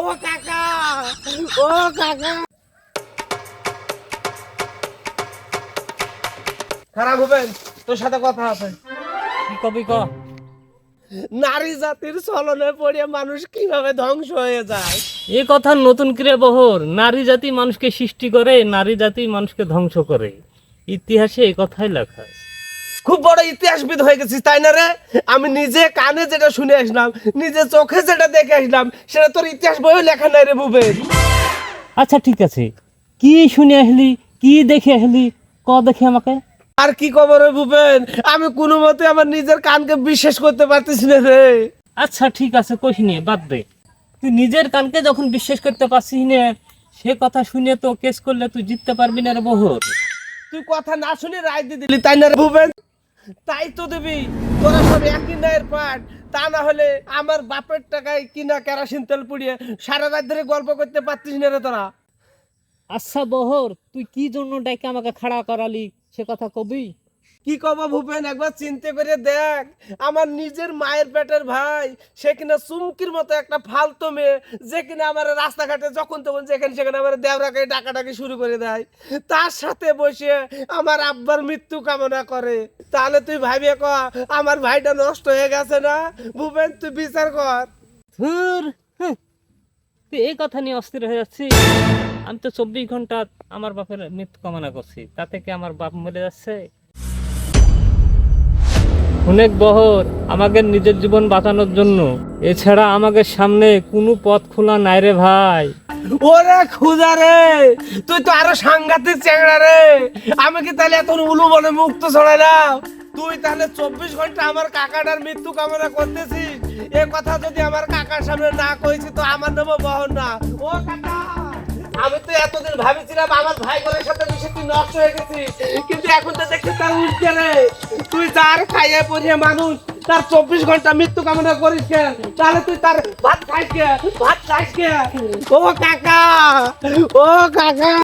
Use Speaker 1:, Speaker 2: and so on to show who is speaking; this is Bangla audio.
Speaker 1: ও কাকা ও কাকা। খারাপ হবেন তোর সাথে কথা আছে।
Speaker 2: কি কবি ক
Speaker 1: নারী জাতির চলনে পড়ে মানুষ কীভাবে ধ্বংস হয়ে যায়?
Speaker 2: এ কথা নতুন করে বহর। নারী জাতি মানুষকে সৃষ্টি করে নারী জাতি মানুষকে ধ্বংস করে। ইতিহাসে এই কথাই লেখা আছে।
Speaker 1: খুব বড় ইতিহাসবিদ হয়ে গেছিস তাই না রে? আমি নিজে কানে যেটা শুনে আসলাম নিজে চোখে যেটা দেখে আসলাম সেটা তোর ইতিহাস বইও লেখা নাই রে ভুবেন
Speaker 2: আচ্ছা ঠিক আছে। কি শুনে আসলি? কি দেখে আসলি? ক দেখে আমাকে।
Speaker 1: আর কি খবর রে ভুবেন আমি কোনো মতে আমার নিজের কানকে বিশ্বাস করতে পারতেছি না রে।
Speaker 2: আচ্ছা ঠিক আছে কইস নিয়ে বাদ দে। তুই নিজের কানকে যখন বিশ্বাস করতে পারছিস না সে কথা শুনে তো কেস করলে তুই জিততে পারবি না রে বহর।
Speaker 1: তুই কথা না শুনে রায় দিয়ে দিলি তাই না রে ভুবেন তাই তো দেবি, তোরা সব একই নায়ের পাঠ। তা না হলে আমার বাপের টাকায় কিনা কেরাসিন তেল পুড়িয়ে সারা রাত ধরে গল্প করতে পারতিস না রে তোরা।
Speaker 2: আচ্ছা বহর, তুই কি জন্য ডাইকে আমাকে খাড়া করালি? সে কথা কবি?
Speaker 1: কি কব ভূপেন, একবার চিন্তা করে দেখ। আমার নিজের মায়ের পেটের ভাই, সে কিনা চুমকির মতো একটা ফালতু মেয়ে, যে কিনা আমার রাস্তাঘাটে যখন তখন যেখানে সেখানে আমার দেওরাকে ডাকাডাকি শুরু করে দেয়। তার সাথে বসে আমার আব্বার মৃত্যু কামনা করে। তাহলে তুই ভাবিয়ে ক, আমার ভাইটা নষ্ট হয়ে গেছে না? ভূপেন, তুই বিচার কর।
Speaker 2: ধুর তুই এই কথা নিয়ে অস্থির হয়ে যাচ্ছি আমি তো চব্বিশ ঘণ্টা আমার বাপের মৃত্যু কামনা করছি। তাতে কি আমার বাপ মরে যাচ্ছে? অনেক বহর আমাকে নিজের জীবন বাঁচানোর জন্য। এছাড়া আমাকে সামনে কোনো পথ খোলা নাই রে ভাই।
Speaker 1: ওরে খুদা রে, তুই তো আরও সাংঘাতিক চ্যাংড়া রে। আমি কি তাহলে এত উলু বলে মুক্ত ছড়াই না তুই তাহলে চব্বিশ ঘণ্টা আমার কাকাটার মৃত্যু কামনা করতেছিস? এ কথা যদি আমার কাকার সামনে না কইছি তো আমার নামও বহন না। ও কাকা! আমি তো এতদিন ভাবেছিলাম আমার ভাই বোনের সাথে মিশে তুই নষ্ট হয়ে গেছিস। কিন্তু এখন তো দেখছি তার উঠছে রে। তুই যার খাইয়ে পরিয়ে মানুষ, তার চব্বিশ ঘণ্টা মৃত্যু কামনা করিস কে? তাহলে তুই তার ভাত খাইস কে? ভাত খাইস কে? ও কাকা ও কাকা।